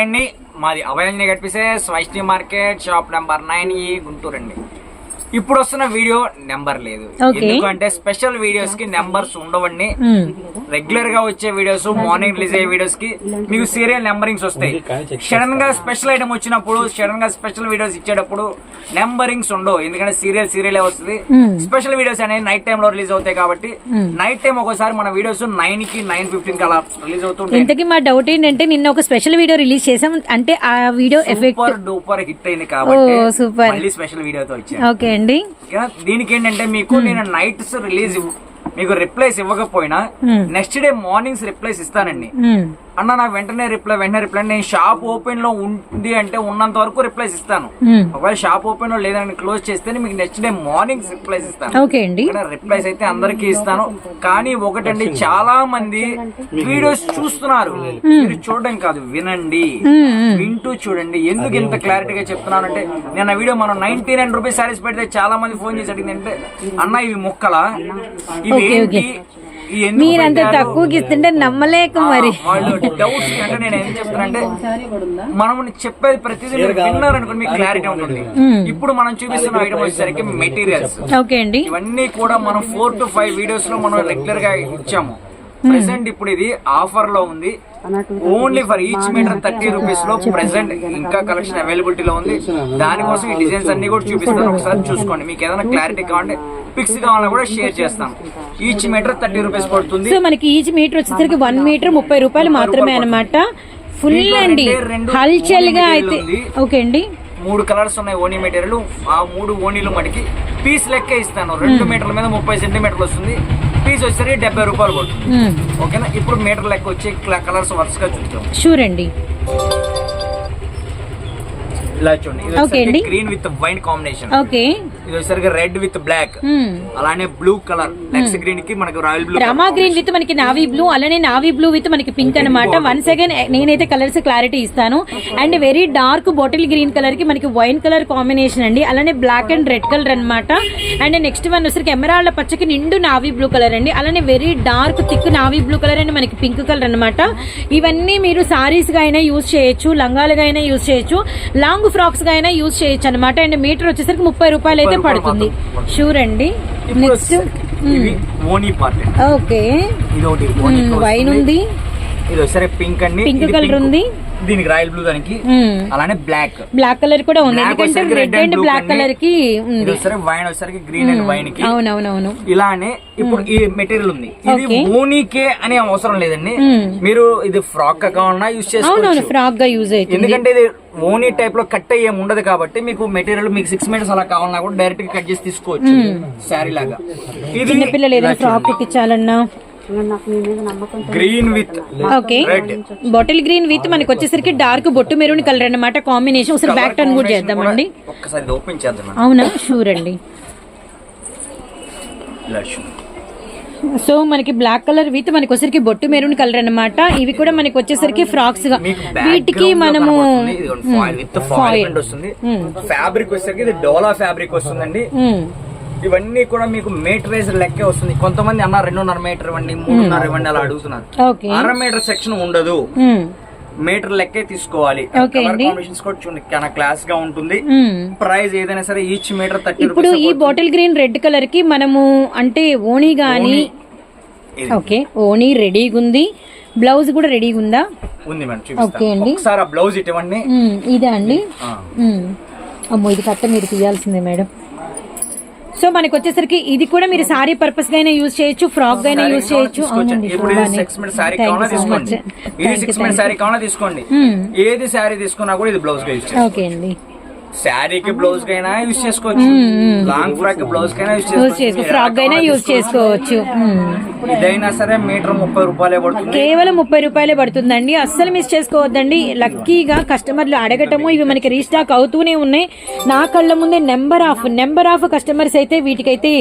అండి. మాది అభయంజని కనిపిస్తే Vaishnavi market shop number nine ఈ గుంటూరు అండి ఇప్పుడు వస్తున్న వీడియో నెంబర్ లేదు. ఎందుకంటే స్పెషల్ వీడియోస్కి నెంబర్స్ ఉండవండి. రెగ్యులర్గా వచ్చే వీడియోస్ మార్నింగ్ రిలీజ్ అయ్యే వీడియోస్కి మీకు సీరియల్ నెంబరింగ్స్ వస్తాయి. సడన్గా స్పెషల్ ఐటమ్ వచ్చినప్పుడు సడన్గా స్పెషల్ వీడియోస్ ఇచ్చేటప్పుడు నెంబరింగ్స్ ఉండవు. ఎందుకంటే సీరియల్ సీరియల్ వస్తుంది. స్పెషల్ వీడియోస్ అనేది నైట్ టైం లో రిలీజ్ అవుతాయి కాబట్టి నైట్ టైం ఒకసారి మన వీడియోస్ నైన్కి నైన్ ఫిఫ్టీన్కి అలా రిలీజ్ అవుతుంటాయి ఇంతకీ మా డౌట్ ఏంటంటే నిన్న ఒక స్పెషల్ వీడియో రిలీజ్ చేసాం అంటే ఆ video effect super duper hit అయింది కాబట్టి. మళ్ళీ స్పెషల్ వీడియోతో వచ్చాను. ఓకే అండి ఓకేనా? దీనికి ఏంటంటే మీకు నేను నైట్స్ రిలీజ్ మీకు రిప్లైస్ ఇవ్వకపోయినా Hmm. Next day mornings replies ఇస్తానండి. మ్మ్. అన్న నాకు వెంటనే రిప్లై వెంటనే రిప్లై నేను షాప్ ఓపెన్లో ఉంది అంటే ఉన్నంత వరకు రిప్లైస్ ఇస్తాను. మ్మ్. ఒకవేళ షాప్ ఓపెన్లో లేదని క్లోజ్ చేస్తే మీకు నెక్స్ట్ డే మార్నింగ్స్ రిప్లైస్ ఇస్తాను. ఓకే అండి. రిప్లైస్ అయితే అందరికి ఇస్తాను. కానీ ఒకటండి చాలా మంది వీడియోస్ చూస్తున్నారు. మీరు చూడడం కాదు వినండి. వింటూ చూడండి. ఎందుకు ఇంత క్లారిటీగా చెప్తున్నానంటే నేను ఆ వీడియో మనం నైన్టీ నైన్ రూపీస్ సారీస్ పెడితే చాలా మంది ఫోన్ చేసి అడిగింది అంటే అన్న ఇవి మొక్కలా? ఇవి ఓకే, ఓకే. మీరంత? తక్కువకి ఇస్తుంటే నమ్మలేక మరి వాళ్ళు డౌట్స్ అంటే నేను ఏం చెప్తానంటే మనం చెప్పేది ప్రతిదీ మీరు విన్నారనుకోండి మీకు క్లారిటీ ఉంటుంది. ఇప్పుడు మనం చూపిస్తున్న ఐటమ్ వచ్చేసరికి మెటీరియల్స్ ఓకే అండి. ఇవన్నీ కూడా మనం ఫోర్ టు ఫైవ్ వీడియోస్లో మనం రెగ్యులర్గా ఇచ్చాము. ప్రెసెంట్ ఇప్పుడు ఇది ఆఫర్లో ఉంది only for each meter thirty రూపీస్లో ప్రెసెంట్ ఇంకా కలెక్షన్ అవైలబిలిటీ లో ఉంది. దానికోసం ఈ డిజైన్స్ అన్ని కూడా చూపిస్తాను. ఒకసారి చూసుకోండి. మీకు ఏదైనా క్లారిటీ కావాలంటే పిక్స్ కావాలన్నా కూడా షేర్ చేస్తాం ఈచ్ మీటర్ థర్టీ రూపీస్ పడుతుంది. సో మనకి ఈచ్ మీటర్ వచ్చేసరికి వన్ మీటర్ ముప్పై రూపాయలు మాత్రమే అన్నమాట. ఫుల్ అండి. హల్చల్గా అయితే. ఓకే అండి. మూడు కలర్స్ ఉన్నాయి ఓనీ మెటీరియల్ ఆ మూడు ఓనీలు మనకి పీస్ లెక్క ఇస్తాను. రెండు మీటర్ల మీద ముప్పై సెంటీమీటర్లు వస్తుంది. పీస్ వచ్చేసరికి డెబ్బై రూపాయలు మ్మ్. ఓకేనా? ఇప్పుడు మీటర్ లెక్క వచ్చే కలర్స్ వరుసగా చూద్దాం. షూర్ అండి ఇలా చూడండి. ఇది. Green with wine combination okay. ఇది వచ్చేసరికి రెడ్ విత్ బ్లాక్. అలానే బ్లూ కలర్. నెక్స్ట్ గ్రీన్కి మనకి రాయల్ బ్లూ రమా గ్రీన్ విత్ మనకి నావీ బ్లూ అలానే నావీ బ్లూ విత్ మనకి పింక్ అన్నమాట. వన్ సెకండ్ నేనైతే కలర్స్ క్లారిటీ ఇస్తాను. And very dark bottle green కలర్కి మనకి వైన్ కలర్ కాంబినేషన్ అండి. అలానే బ్లాక్ అండ్ రెడ్ కలర్ అన్నమాట. అండ్ నెక్స్ట్ వన్ వచ్చరికి ఎమరాల్డ్ పచ్చకి నిండు నావీ బ్లూ కలర్ అండి. అలానే very dark thick navy blue colour and మనకి పింక్ కలర్ అన్నమాట. ఇవన్నీ మీరు సారీస్గా అయినా యూజ్ చేయొచ్చు లంగాలుగా అయినా యూజ్ చేయొచ్చు లాంగ్ ఫ్రాక్స్గా అయినా యూజ్ చేయొచ్చు అనమాట అండ్ మీటర్ వచ్చేసరికి ముప్పై రూపాయలు అయితే రూపాయలు పడుతుంది. షూర్ అండి. నెక్స్ట్ ఓకే వైన్ ఉంది. ఇది వచ్చేసరికి పింక్ అండి. Pink colour. ఉంది. దీనికి రాయల్ బ్లూ దానికి. అలానే బ్లాక్ బ్లాక్ కలర్ కూడా ఉంది. ఎందుకంటే రెడ్ అండ్ బ్లాక్. కలర్కి ఇది వచ్చేసరికి వైన్ వచ్చేసరికి గ్రీన్ అండ్ వైన్కి. అవునవునవును. ఇలానే ఇప్పుడు ఈ మెటీరియల్ ఉంది. ఇది. ఓనీకే అనే అవసరం లేదండి. మీరు ఇది ఫ్రాక్ కావాలన్నా యూజ్ అవునవును చేసుకోవచ్చు. ఫ్రాక్గా యూజ్ అవుతుంది. ఎందుకంటే ఇది ఓనీ టైప్లో కట్ అయ్యే ఉండదు కాబట్టి మీకు మెటీరియల్ మీకు సిక్స్ మీటర్స్ అలా కావాలన్నా కూడా డైరెక్ట్గా కట్ చేసి తీసుకోవచ్చు. శారీ లాగా. ఇది పిల్లలు ఏదైనా frock కుట్టించాలన్నా green with okay bottle green with మనకి వచ్చేసరికి డార్క్ బొట్టు మెరూన్ కలర్ అన్నమాట. కాంబినేషన్ ఒకసారి బ్యాక్ టర్న్ కూడా చేద్దామండి ఒక్కసారి ఓపెన్ చేద్దాం మేడం. అవునా? షూర్ అండి. సో మనకి బ్లాక్ కలర్ విత్ మనకి వచ్చేసరికి బొట్టు మెరూన్ కలర్ అన్నమాట. ఇవి కూడా మనకి వచ్చేసరికి ఫ్రాక్స్గా. వీటికి మనము కనబడుతుంది. ఇదిగోండి, foil with foil foil. print వస్తుంది. ఫ్యాబ్రిక్ వచ్చేసరికి ఇది డోలా ఫ్యాబ్రిక్ వస్తుందండి. మ్మ్. ఇవన్నీ కూడా మీకు మీటరైజ్ లెక్కే వస్తుంది. కొంతమంది అన్న రెండున్నర మీటర్ ఇవ్వండి మూడున్నర ఇవ్వండి అలా అడుగుతున్నారు. ఓకే అర మీటర్ సెక్షన్ ఉండదు. మీటర్ లెక్కే తీసుకోవాలి. కాంబినేషన్స్ కూడా చూడండి. చాలా క్లాస్గా ఉంటుంది. ప్రైస్ ఏదైనా సరే ఈచ్ మీటర్ థర్టీ ఇప్పుడు ఈ బాటిల్ గ్రీన్ రెడ్ కలర్కి మనము అంటే ఓణి గాని ఓకే ఓణి రెడీగా ఉంది. బ్లౌజ్ కూడా రెడీగా ఉందా? ఉంది మేడం చూపిస్తాను. అండి. ఒకసారి ఆ బ్లౌజ్ ఇటువంటి. ఇదా అండి. మ్మ్. అమ్మో ఇది కట్ట మీరు తీయాల్సిందే మేడం. సో మనకి వచ్చేసరికి ఇది కూడా మీరు సారీ పర్పస్గా యూజ్ చేయొచ్చు ఫ్రాక్గా యూజ్ చేయొచ్చు. తీసుకోండి. మ్మ్. ఏది శారీ తీసుకున్నా కూడా ఇది బ్లౌజ్ ఓకే అండి. శారీకి బ్లౌజ్ కైనా యూజ్ చేసుకోవచ్చు. లాంగ్ ఫ్రాక్ బ్లౌజ్ కైనా యూజ్ యూజ్ చేసుకో చేసుకోవచ్చు ఫ్రాక్ అయినా యూజ్ చేసుకోవచ్చు. ఇదైనా సరే మీటర్ ముప్పై రూపాయలే పడుతుంది. కేవలం ముప్పై రూపాయలే పడుతుందండి. అస్సలు మిస్ చేసుకోవద్దండి. లక్కీగా కస్టమర్లు అడగటము ఇవి మనకి రీస్టాక్ అవుతూనే ఉన్నాయి. నా కళ్ళ ముందే number of number of customers అయితే వీటికైతే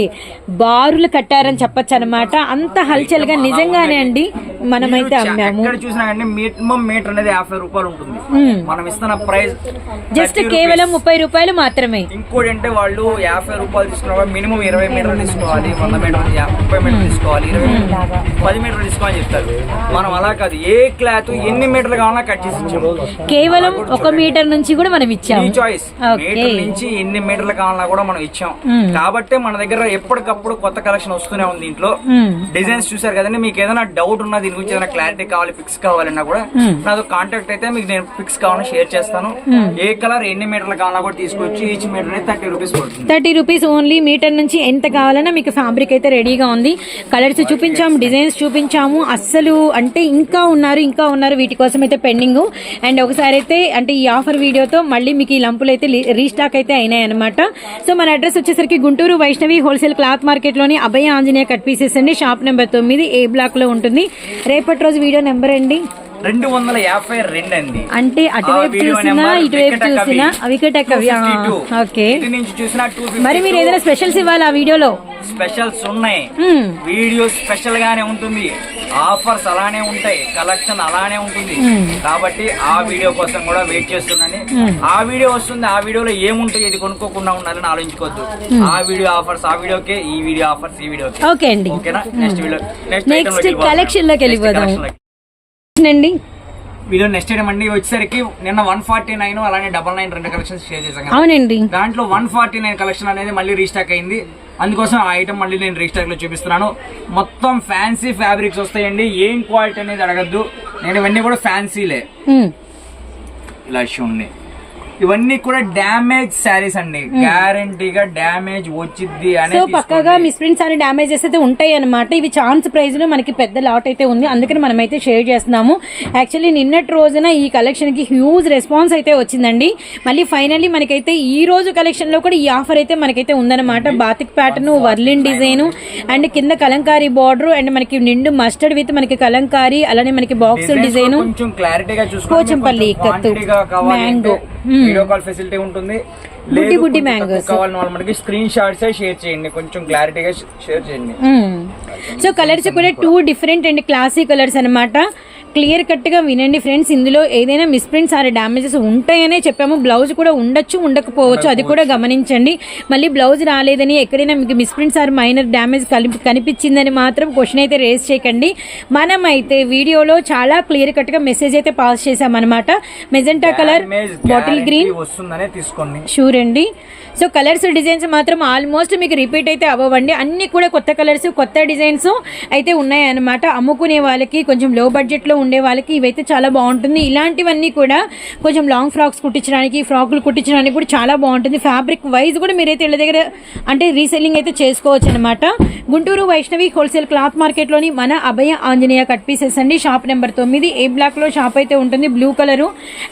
బారులు కట్టారని చెప్పొచ్చు అనమాట అంత హల్చల్గా నిజంగానే అండి. మనమైతే అమ్మాము. చూసినా మీటర్ అనేది యాభై రూపాయలు ఉంటుంది. మనం ఇస్తున్న ప్రైస్ జస్ట్ కేవలం ముప్పై రూపాయలు మాత్రమే. ఇంకోటి అంటే వాళ్ళు యాభై రూపాయలు తీసుకున్నప్పుడు మినిమం ఇరవై మీటర్లు తీసుకోవాలి వంద మీటర్లు ముప్పై మీటర్లు తీసుకోవాలి ఇరవై పది మీటర్లు తీసుకోవాలని చెప్తారు. మనం అలా కాదు ఏ క్లాత్ ఎన్ని మీటర్లు కావాలన్నా కట్ చేసి ఇచ్చాము కేవలం ఒక మీటర్ నుంచి కూడా మనం ఇచ్చాము. చాయిస్ మీటర్ నుంచి ఎన్ని మీటర్లు కావాలన్నా కూడా మనం ఇచ్చాం. కాబట్టి మన దగ్గర ఎప్పటికప్పుడు కొత్త కలెక్షన్ వస్తూనే ఉంది దీంట్లో. డిజైన్స్ చూసారు కదండి మీకు ఏదైనా డౌట్ ఉన్నా దీని గురించి ఏదైనా క్లారిటీ కావాలి పిక్స్ కావాలన్నా కూడా. నాతో కాంటాక్ట్ అయితే మీకు నేను పిక్స్ కావాలని షేర్ చేస్తాను. ఏ కలర్ ఎన్ని మీటర్లు అలా కూడా తీసుకొచ్చి ఈచ్ మీటర్ అయితే థర్టీ రూపీస్ పడుతుంది. థర్టీ రూపీస్ ఓన్లీ మీటర్ నుంచి ఎంత కావాలన్నా మీకు ఫ్యాబ్రిక్ అయితే రెడీగా ఉంది. కలర్స్ చూపించాము డిజైన్స్ చూపించాము. అస్సలు అంటే ఇంకా ఉన్నారు ఇంకా ఉన్నారు వీటి కోసం అయితే పెండింగ్ అండ్ ఒకసారి అయితే అంటే ఈ ఆఫర్ వీడియోతో మళ్ళీ మీకు ఈ లంపులు అయితే రీస్టాక్ అయితే అయినాయి అనమాట సో మన అడ్రస్ వచ్చేసరికి గుంటూరు వైష్ణవి హోల్సేల్ క్లాత్ మార్కెట్లోని అభయ ఆంజనేయ కట్ పీసెస్ అండి. షాప్ నెంబర్ తొమ్మిది ఏ బ్లాక్లో ఉంటుంది. రేపటి రోజు వీడియో నెంబర్ అండి. రెండు వందల యాభై రెండు అండి. అంటే అటువైపు వీడియో చూసినా ఇటువైపు. చూసినా వికట కవి ఆ, 252. ఓకే. ఇటు నుంచి చూసినా టూ మరి మీరు ఏదైనా స్పెషల్స్ ఇవ్వాలి ఆ వీడియోలో? స్పెషల్స్ ఉన్నాయి. వీడియో స్పెషల్ గానే ఉంటుంది. ఆఫర్స్ అలానే ఉంటాయి. కలెక్షన్ అలానే ఉంటుంది. కాబట్టి ఆ వీడియో కోసం కూడా వెయిట్ చేస్తుండండి. ఆ వీడియో వస్తుంది ఆ వీడియోలో ఏముంటాయి ఇది కొనుక్కోకుండా ఉండాలని ఆలోచించుకోవద్దు. ఆ వీడియో ఆఫర్స్ ఆ వీడియోకే ఈ వీడియో ఆఫర్స్ ఈ వీడియోకి. ఓకే అండి. ఓకేనా? నెక్స్ట్ వీడియో నెక్స్ట్ కలెక్షన్లోకి వెళ్ళిపోదాం. అండి వీడియో నెక్స్ట్ ఐటమ్ అండి. వచ్చేసరికి నిన్న వన్ ఫార్టీ నైన్ అలానే డబల్ నైన్ రెండు కలెక్షన్స్ షేర్ చేశాం కదా. అవునండి. దాంట్లో వన్ ఫార్టీ నైన్ కలెక్షన్ అనేది మళ్ళీ రీస్టాక్ అయింది. అందుకోసం ఆ ఐటమ్ మళ్ళీ నేను రీస్టాక్లో చూపిస్తున్నాను. మొత్తం ఫ్యాన్సీ ఫ్యాబ్రిక్స్ వస్తాయండి. ఏం క్వాలిటీ అనేది అడగద్దు. నేను ఇవన్నీ కూడా ఫ్యాన్సీలే. ఇలా చూడండి. ఇవన్నీ కూడా డ్యామేజ్ శారీస్ అండి. గ్యారంటీగా డ్యామేజ్ వచ్చిద్ది సో పక్కగా మిస్ప్రింట్స్ అని డ్యామేజెస్ అయితే ఉంటాయి అనమాట ఇవి ఛాన్స్ ప్రైస్లో మనకి పెద్ద లాట్ అయితే ఉంది. అందుకని మనం అయితే షేర్ చేస్తున్నాము. యాక్చువల్లీ నిన్నటి రోజున ఈ కలెక్షన్కి హ్యూజ్ రెస్పాన్స్ అయితే వచ్చిందండి. మళ్ళీ ఫైనల్లీ మనకైతే ఈ రోజు కలెక్షన్లో కూడా ఈ ఆఫర్ అయితే మనకైతే ఉందన్నమాట. బాతిక్ ప్యాటర్న్ వర్లిన్ డిజైన్ అండ్ కింద కలంకారీ బార్డర్ అండ్ మనకి నిండు మస్టర్డ్ విత్ మనకి కలంకారీ అలానే మనకి బాక్స్ డిజైన్ కొంచెం క్లారిటీగా పోచంపల్లి కత్తు, quantity వీడియో కాల్ ఫెసిలిటీ ఉంటుంది. బుడ్డి. తక్కువ కావాలని వాళ్ళు మనకి. స్క్రీన్ షాట్స్ షేర్ చేయండి. కొంచెం క్లారిటీగా షేర్ చేయండి. సో కలర్స్ కూడా two different and classy colours అన్నమాట. క్లియర్ కట్గా వినండి ఫ్రెండ్స్. ఇందులో ఏదైనా మిస్ప్రింట్స్ ఆర్ డ్యామేజెస్ ఉంటాయనే చెప్పాము. బ్లౌజ్ కూడా ఉండొచ్చు ఉండకపోవచ్చు అది కూడా గమనించండి. మళ్ళీ బ్లౌజ్ రాలేదని ఎక్కడైనా మీకు మిస్ప్రింట్స్ ఆర్ మైనర్ డ్యామేజ్ కనిపించిందని మాత్రం క్వశ్చన్ అయితే రేస్ చేయకండి. మనమైతే వీడియోలో చాలా క్లియర్ కట్గా మెసేజ్ అయితే పాస్ చేసామన్నమాట మెజెంటా కలర్ బాటిల్ గ్రీన్ వస్తుందనే తీసుకోండి. షూర్ అండి. సో కలర్స్ డిజైన్స్ మాత్రం ఆల్మోస్ట్ మీకు రిపీట్ అయితే అవ్వండి అన్ని కూడా కొత్త కలర్స్ కొత్త డిజైన్స్ అయితే ఉన్నాయన్నమాట. అమ్ముకునే వాళ్ళకి కొంచెం లో బడ్జెట్లో ఉండే వాళ్ళకి ఇవైతే చాలా బాగుంటుంది. ఇలాంటివన్నీ కూడా కొంచెం లాంగ్ ఫ్రాక్స్ కుట్టించడానికి ఫ్రాకులు కుట్టించడానికి కూడా చాలా బాగుంటుంది. ఫ్యాబ్రిక్ వైజ్ కూడా మీరైతే ఇళ్ళ దగ్గర అంటే రీసెల్లింగ్ అయితే చేసుకోవచ్చు అనమాట గుంటూరు వైష్ణవి హోల్సేల్ క్లాత్ మార్కెట్లోని మన అభయ ఆంజనేయ కట్ పీసెస్ అండి. షాప్ నెంబర్ తొమ్మిది. ఏ బ్లాక్లో షాప్ అయితే ఉంటుంది. బ్లూ కలర్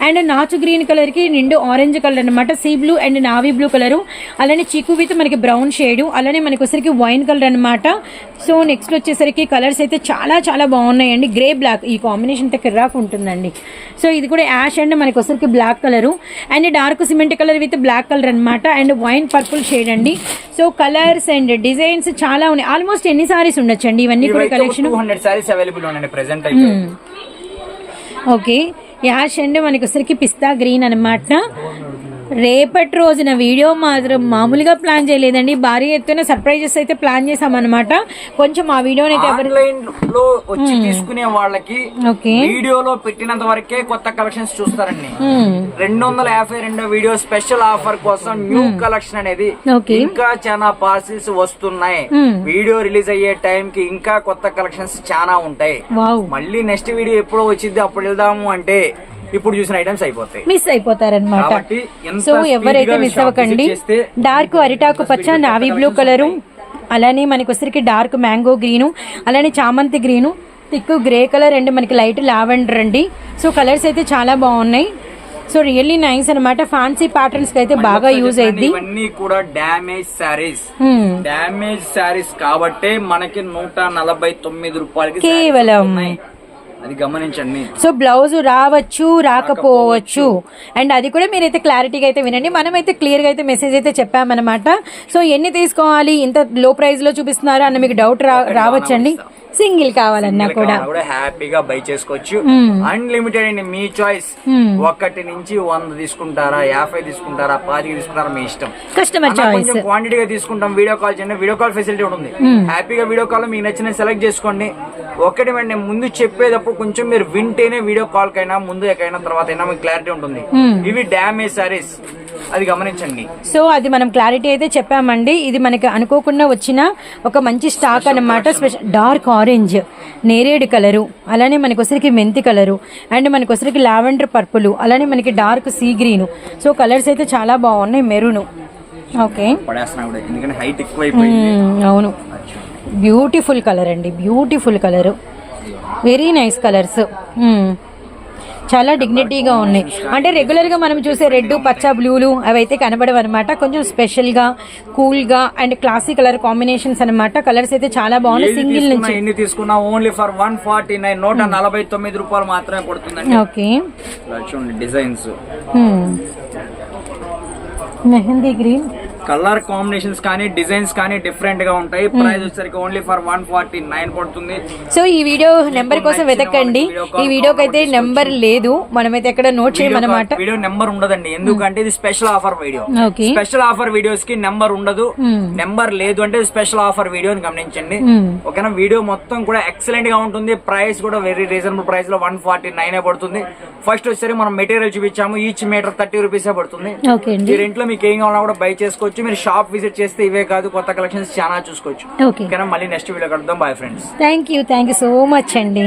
అండ్ నాచు గ్రీన్ కలర్కి నిండు ఆరెంజ్ కలర్ అనమాట sea blue and navy blue colour అలానే చిక్కు విత్ మనకి బ్రౌన్ షేడు అలానే మనకి వచ్చేసరికి వైన్ కలర్ అనమాట సో నెక్స్ట్ వచ్చేసరికి కలర్స్ అయితే చాలా చాలా బాగున్నాయండి. గ్రే బ్లాక్ ఈ కాంబినేషన్ అయితే కిర్రాక్ ఉంటుందండి. సో ఇది కూడా యాష్ అండ్ మనకి వచ్చేసరికి black colour and dark cement colour with black colour అనమాట అండ్ వైన్ పర్పుల్ షేడ్ అండి. సో కలర్స్ అండ్ డిజైన్స్ చాలా ఉన్నాయి. ఆల్మోస్ట్ ఎన్ని సారీస్ ఉండొచ్చండి? ఇవన్నీ కూడా కలెక్షన్ సారీస్ అవైలబుల్ ఉన్నాయండి ప్రెసెంట్ అయితే. ఓకే యాష్ అండ్ మనకి వచ్చరికి పిస్తా గ్రీన్ అనమాట రేపటి రోజున వీడియో మాత్రం మామూలుగా ప్లాన్ చేయలేదండి. భారీ ఎత్తున సర్ప్రైజెస్ అయితే ప్లాన్ చేసామన్నమాట కొంచెం ఆ వీడియోని ఆన్లైన్లో వచ్చి తీసుకునే వాళ్ళకి వీడియోలో పెట్టినంత వరకే కొత్త కలెక్షన్స్ చూస్తారండి. మ్మ్. రెండు వందల యాభై రెండో వీడియో స్పెషల్ ఆఫర్ కోసం న్యూ కలెక్షన్ అనేది ఓకే. ఇంకా చాలా పార్సిల్స్ వస్తున్నాయి. వీడియో రిలీజ్ అయ్యే టైం కి ఇంకా కొత్త కలెక్షన్స్ చాలా ఉంటాయి. మళ్ళీ నెక్స్ట్ వీడియో ఎప్పుడో వచ్చింది అప్పుడు వెళ్దాము అంటే ఇప్పుడు చూసిన ఐటమ్స్ అయిపోతాయి. మిస్ అయిపోతారనమాట సో ఎవరైతే మిస్ అవ్వకండి డార్క్ అరిటాకు పచ్చ నావీ బ్లూ కలరు అలానే మనకి వచ్చరికి డార్క్ మ్యాంగో గ్రీను అలానే చామంతి green thick grey colour and మనకి లైట్ లావెండర్ అండి. సో కలర్స్ అయితే చాలా బాగున్నాయి. సో రియల్లీ నైస్ అనమాట ఫ్యాన్సీ ప్యాటర్న్స్కి అయితే బాగా యూజ్ అయింది ఇవన్నీ కూడా damage saris Hmm. Damage saris కాబట్టే మనకి నూట నలభై తొమ్మిది రూపాయలకి కేవలం. వస్తున్నాయి. అది గమనించండి. సో బ్లౌజ్ రావచ్చు రాకపోవచ్చు. అండ్ అది కూడా మీరైతే క్లారిటీగా అయితే వినండి. మనమైతే క్లియర్గా అయితే మెసేజ్ అయితే చెప్పామన్నమాట. సో ఎన్ని తీసుకోవాలి? ఇంత లో ప్రైస్లో చూపిస్తున్నారు? అన్న మీకు డౌట్ రా రావచ్చండి. సింగిల్ కావాలన్నా కూడా. హ్యాపీగా బై చేసుకోవచ్చు. అన్లిమిటెడ్ అండి మీ చాయిస్. ఒకటి నుంచి వంద తీసుకుంటారా యాభై తీసుకుంటారా పాతిక తీసుకుంటారా మీ ఇష్టం. కస్టమర్ చాయిస్ క్వాంటిటీగా తీసుకుంటాం వీడియో కాల్ చేయండి. వీడియో కాల్ ఫెసిలిటీ ఉంటుంది హ్యాపీగా వీడియో కాల్ మీకు నచ్చిన సెలెక్ట్ చేసుకోండి. ఒకటి నేను ముందు చెప్పేటప్పుడు కొంచెం మీరు వింటేనే వీడియో కాల్ కైనా ముందు ఎక్కడైనా తర్వాత అయినా మీకు క్లారిటీ ఉంటుంది. ఇవి డ్యామేజ్ సారీస్ అది గమనించండి. సో అది మనం క్లారిటీ అయితే చెప్పామండి. ఇది మనకి అనుకోకుండా వచ్చిన ఒక మంచి స్టాక్ అన్నమాట. స్పెషల్ డార్క్ ఆరెంజ్ నేరేడు కలరు అలానే మనకి వచ్చరికి మెంతి కలరు అండ్ మనకి వచ్చరికి లావెండర్ పర్పుల్ అలానే మనకి dark sea green so colours అయితే చాలా బాగున్నాయి మెరూన్. ఓకే పడేస్తున్నా కూడా. ఎందుకంటే హైట్ ఎక్కువ అయిపోయింది అవును. బ్యూటిఫుల్ కలర్ అండి. Beautiful colour very nice colours చాలా డిగ్నిటీగా ఉన్నాయి. అంటే రెగ్యులర్గా మనం చూసే రెడ్ పచ్చ బ్లూలు అవి అయితే కనబడవు అనమాట కొంచెం స్పెషల్గా కూల్గా అండ్ క్లాసిక్ కలర్ కాంబినేషన్స్ అన్నమాట. కలర్స్ అయితే చాలా బాగున్నాయి సింగిల్ నుంచి. ఎన్ని తీసుకున్నా only for one forty nine నూట నలభై తొమ్మిది రూపాయలు మాత్రమే పడుతుందండి. Okay designs. Mehndi green. Colour combinations కానీ డిజైన్స్ కానీ డిఫరెంట్గా ఉంటాయి ప్రైస్ వచ్చేసరికి only for one forty nine పడుతుంది. సో ఈ వీడియో నెంబర్ కోసం వెతకండి. ఈ వీడియోకి అయితే నెంబర్ లేదు. మనమైతే ఎక్కడ నోట్ చేయమన్నమాట. వీడియో నెంబర్ ఉండదండి. ఎందుకంటే ఇది special offer video special offer వీడియోస్కి నెంబర్ ఉండదు. నెంబర్ లేదు అంటే స్పెషల్ ఆఫర్ వీడియో అని గమనించండి. ఓకేనా? వీడియో మొత్తం కూడా ఎక్సలెంట్గా ఉంటుంది. ప్రైస్ కూడా వెరీ రీజనబుల్ ప్రైస్లో వన్ ఫార్టీ నైన్ పడుతుంది. ఫస్ట్ వచ్చేసరికి మనం మెటీరియల్ చూపించాము. ఈచ్ మీటర్ థర్టీ రూపీస్ పడుతుంది. ఈ రెంట్లో మీకు ఏం కావాలన్నా కూడా బై చేసుకోవచ్చు. మీరు షాప్ విజిట్ చేస్తే ఇవే కాదు కొత్త కలెక్షన్స్ చాలా చూసుకోవచ్చు. ఓకేనా? మళ్ళీ నెక్స్ట్ వీడియో కలుద్దాం. Bye friends thank you thank you so much అండి.